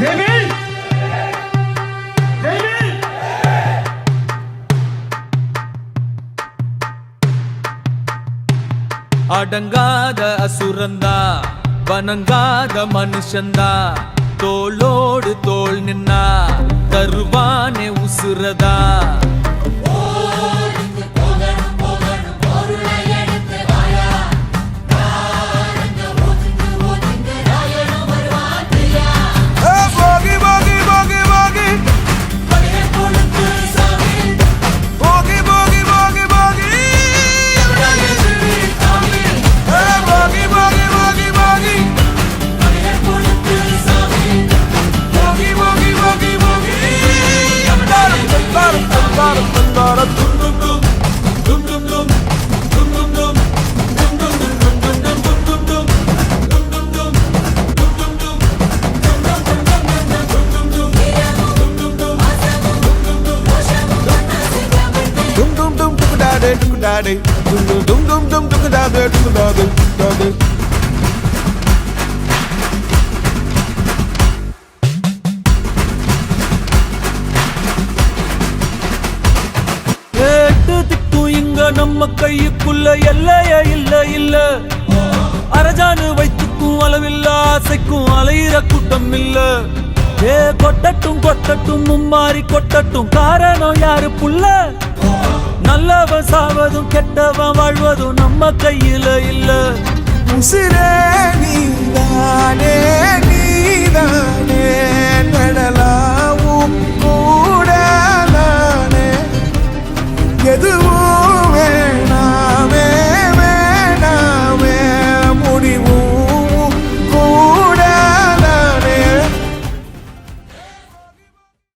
ஜெயவேல் ஜெயவேல் அடங்காத அசுரந்தா வணங்காத மனுஷந்தா தோளோடு தோல் நின்னா தருவானே உசுரதா. Dum dum da da dum da da da da எட்டு திக்கும் இங்க நம்ம கையுக்குள்ள எல்லைய இல்ல இல்ல. அரஜானு வைத்துக்கும் அளவில்ல ஆசைக்கும் அலையிற கூட்டம் இல்ல. ஏ கொட்டட்டும் கொட்டட்டும் மும்மாறி கொட்டட்டும். காரணம் யாரு புள்ள? நல்லவன் சாவதும் கெட்டவன் வாழ்வதும் நம்ம கையில இல்ல. உசிரே நீ